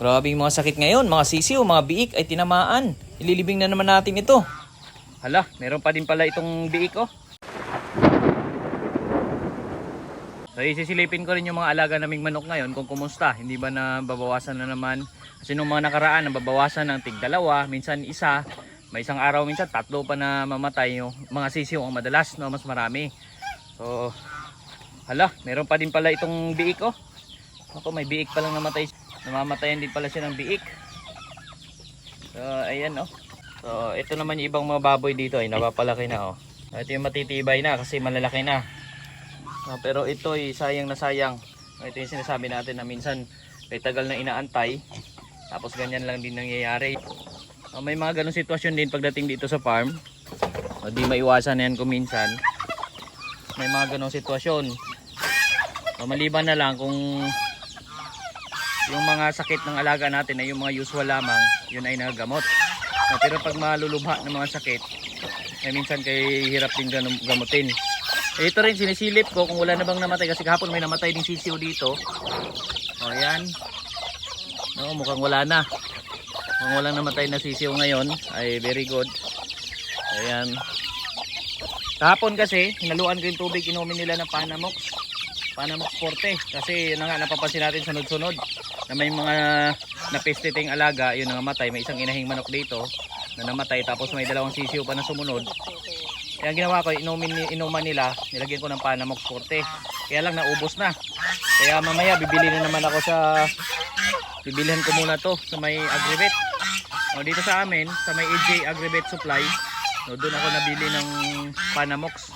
Grabe yung mga sakit ngayon, mga sisiw, mga biik ay tinamaan. Ililibing na naman natin ito. Hala, meron pa din pala itong biik oh. So isisilipin ko rin yung mga alaga naming manok ngayon kung kumusta. Hindi ba na babawasan na naman. Kasi nung mga nakaraan, nababawasan ng tig dalawa, minsan isa. May isang araw minsan tatlo pa na mamatay yung mga sisiw ang madalas, no, mas marami. So, hala, meron pa din pala itong biik oh. Ako, may biik pa lang namatay. Namamatayan din pala siya ng biik. So, ayan oh. So, ito naman yung ibang mga baboy dito ay napapalaki na oh. Ito yung matitibay na kasi malalaki na. Ah, pero ito ay sayang na sayang. Ito yung sinasabi natin na minsan may tagal na inaantay. Tapos ganyan lang din nangyayari. Ah, may mga ganong sitwasyon din pagdating dito sa farm. O, di maiwasan na yan kung minsan. May mga ganong sitwasyon. O, maliban na lang kung yung mga sakit ng alaga natin ay yung mga usual lamang, yun ay nagagamot. Ah, pero pag malulubha ng mga sakit, ay minsan kay hirap din gamutin. Eh, ito rin sinisilip ko kung wala na bang namatay kasi kahapon may namatay din sisiw dito. O yan. No, mukhang wala na. Kung walang namatay na sisiw ngayon ay very good. Ayan. Kahapon kasi, hinaluan ko yung tubig, inumin nila ng Panamox. Panamox Forte. Kasi yun nga, napapansin natin sunod-sunod na may mga napestiting alaga, yun na namatay. May isang inahing manok dito na namatay tapos may dalawang sisiw pa na sumunod. Kaya ginawa ko, inumin, inuman nila, nilagyan ko ng Panamox Forte. Kaya lang naubos na. Kaya mamaya bibili na naman ako sa bibilihan ko muna to sa may Agribet. O, dito sa amin, sa may AJ Agribet Supply, no, doon ako nabili ng Panamox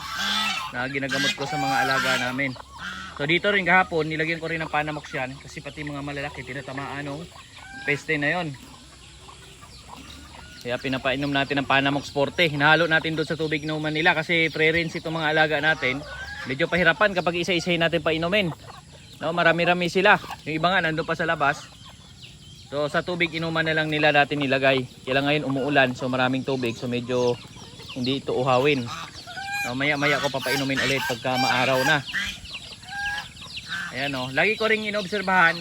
na ginagamot ko sa mga alaga namin. So dito rin kahapon, nilagyan ko rin ng Panamox yan kasi pati mga malalaki tinatamaan ng peste na yon. Kaya pinapainom natin ng Panamox Forte. Hinahalo natin doon sa tubig inuman nila kasi pre-rinse itong mga alaga natin. Medyo pahirapan kapag isa-isahin natin painumin. No, marami-rami sila. Yung iba nga nandun pa sa labas. So sa tubig inuman na lang nila natin nilagay. Kaya ngayon umuulan so maraming tubig so medyo hindi ito uhawin. No, maya maya ko papainumin ulit pagka maaraw na. Ayan o. Lagi ko ring inobserbahan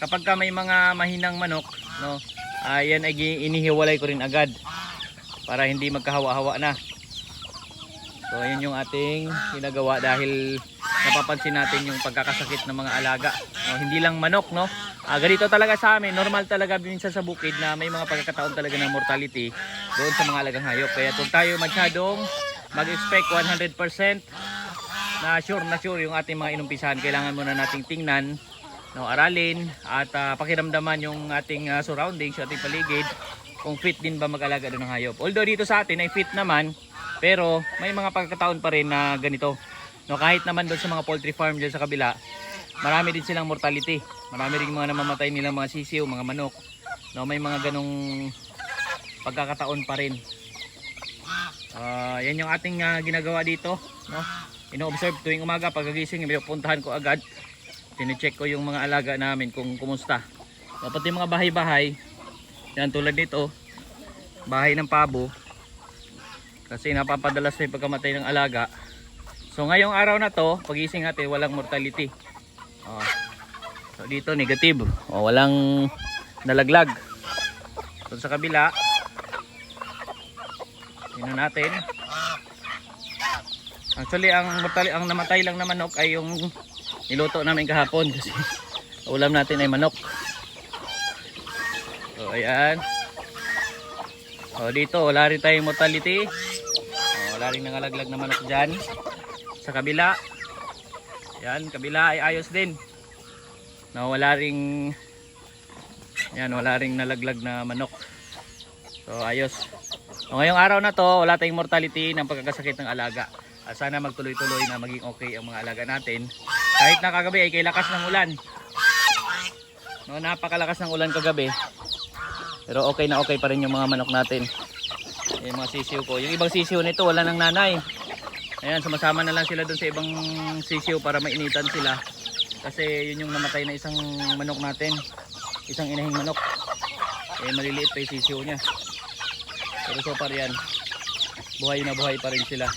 kapag ka may mga mahinang manok, no, ayan ay inihiwalay ko rin agad para hindi magkahawa-hawa na. So ayan yung ating ginagawa dahil napapansin natin yung pagkakasakit ng mga alaga. No, hindi lang manok, no? Ah, ganito talaga sa amin, normal talaga minsan sa bukid na may mga pagkakataon talaga ng mortality doon sa mga alagang hayop. Kaya kung tayo masyadong mag-expect 100% na sure na sure yung ating mga inumpisahan, kailangan muna nating tingnan, no, aralin at ah, pakiramdaman yung ating ah, surroundings, ating paligid kung fit din ba mag-alaga doon ng hayop. Although dito sa atin ay fit naman, pero may mga pagkakataon pa rin na ganito. No, kahit naman doon sa mga poultry farm dyan sa kabila, marami din silang mortality. Marami rin mga namamatay nilang mga sisiw, mga manok. No, may mga ganong pagkakataon pa rin. Ah, yan yung ating ah, ginagawa dito, no? Ino-observe tuwing umaga pagkagising, pinupuntahan ko agad. Tine-check ko yung mga alaga namin kung kumusta. So, pati mga bahay-bahay, yan tulad nito, bahay ng pabo. Kasi napapadalas na yung pagkamatay ng alaga. So ngayong araw na to, pagising natin, walang mortality. Oh. So dito negative. O walang nalaglag. So sa kabila, tingnan natin. Actually ang mortali ang namatay lang na manok ay yung niluto namin kahapon kasi ulam natin ay manok. So ayan. O dito wala rin tayong mortality. O, wala rin nangalaglag na manok dyan. Sa kabila. Yan, kabila ay ayos din. No, wala ring yan, wala ring nalaglag na manok. So ayos. So, ngayong araw na to, wala tayong mortality ng pagkakasakit ng alaga. Ah, sana magtuloy-tuloy na maging okay ang mga alaga natin. Kahit na kagabi ay kay lakas ng ulan. No, napakalakas ng ulan kagabi. Pero okay na okay pa rin yung mga manok natin. Yung mga sisiw ko. Yung ibang sisiw nito wala nang nanay. Ayan, sumasama na lang sila dun sa ibang sisiw para mainitan sila. Kasi yun yung namatay na isang manok natin. Isang inahing manok. Eh, maliliit pa yung sisiw niya. Pero so far yan, buhay na buhay pa rin sila.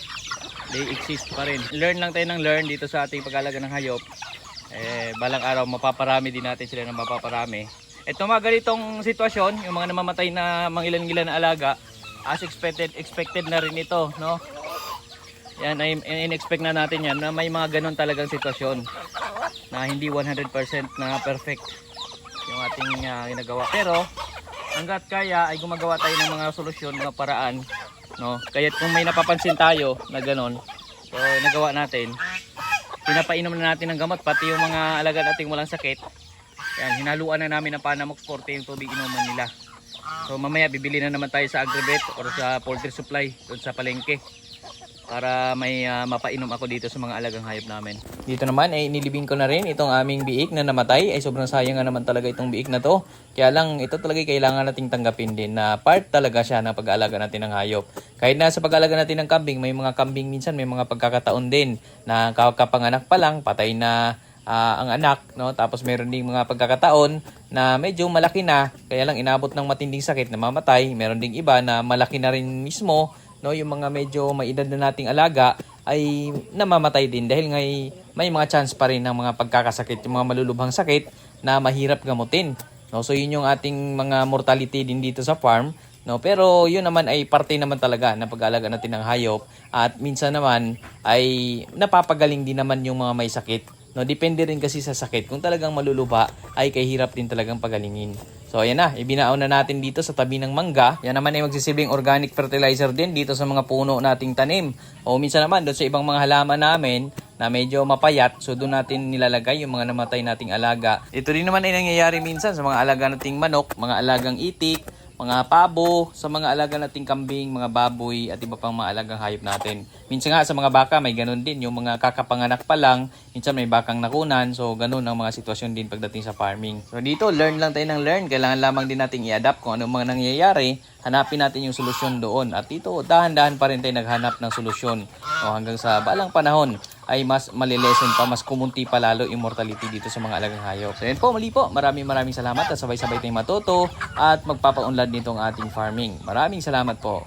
They exist pa rin. Learn lang tayo ng learn dito sa ating pag-alaga ng hayop. Eh, balang araw mapaparami din natin sila ng mapaparami. Ito mga ganitong sitwasyon, yung mga namamatay na mga ilan-ilan na alaga, as expected, expected na rin ito, no? Yan, in-expect na natin yan na may mga ganun talagang sitwasyon na hindi 100% na perfect yung ating ah, ginagawa. Pero, hanggat kaya ay gumagawa tayo ng mga solusyon, mga paraan, no? Kaya kung may napapansin tayo na ganun, so nagawa natin, pinapainom na natin ng gamot, pati yung mga alaga nating walang sakit, yan, hinaluan na namin ng Panamox Forte yung tubig inuman nila. So mamaya bibili na naman tayo sa Agribet or sa poultry supply doon sa palengke para may ah, mapainom ako dito sa mga alagang hayop namin. Dito naman ay nilibing ko na rin itong aming biik na namatay. Ay sobrang sayang nga naman talaga itong biik na to. Kaya lang ito talaga kailangan nating tanggapin din na part talaga siya ng pag-aalaga natin ng hayop. Kahit na sa pag-aalaga natin ng kambing, may mga kambing minsan may mga pagkakataon din na kapanganak pa lang, patay na ah, ang anak, no? Tapos meron ding mga pagkakataon na medyo malaki na, kaya lang inabot ng matinding sakit na mamatay. Meron ding iba na malaki na rin mismo, no? Yung mga medyo may edad na nating alaga ay namamatay din dahil ngay may mga chance pa rin ng mga pagkakasakit, yung mga malulubhang sakit na mahirap gamutin. No, so yun yung ating mga mortality din dito sa farm. No, pero yun naman ay parte naman talaga ng pag-aalaga natin ng hayop at minsan naman ay napapagaling din naman yung mga may sakit. No, depende rin kasi sa sakit. Kung talagang maluluba, ay kahirap din talagang pagalingin. So, ayan na. Ibinaon na natin dito sa tabi ng mangga. Yan naman ay magsisilbing organic fertilizer din dito sa mga puno nating tanim. O minsan naman, doon sa ibang mga halaman namin na medyo mapayat, so doon natin nilalagay yung mga namatay nating alaga. Ito din naman ay nangyayari minsan sa mga alaga nating manok, mga alagang itik, mga pabo, sa mga alaga nating kambing, mga baboy, at iba pang mga alagang hayop natin. Minsan nga sa mga baka may ganun din, yung mga kakapanganak pa lang, minsan may bakang nakunan, so ganun ang mga sitwasyon din pagdating sa farming. So dito, learn lang tayo ng learn, kailangan lamang din nating i-adapt kung ano mga nangyayari, hanapin natin yung solusyon doon. At dito, dahan-dahan pa rin tayo naghanap ng solusyon. O hanggang sa balang panahon, ay mas malilesen pa, mas kumunti pa lalo yung mortality dito sa mga alagang hayop. So yun po, muli po, maraming maraming salamat at sabay-sabay tayong matuto at magpapaunlad nitong ating farming. Maraming salamat po.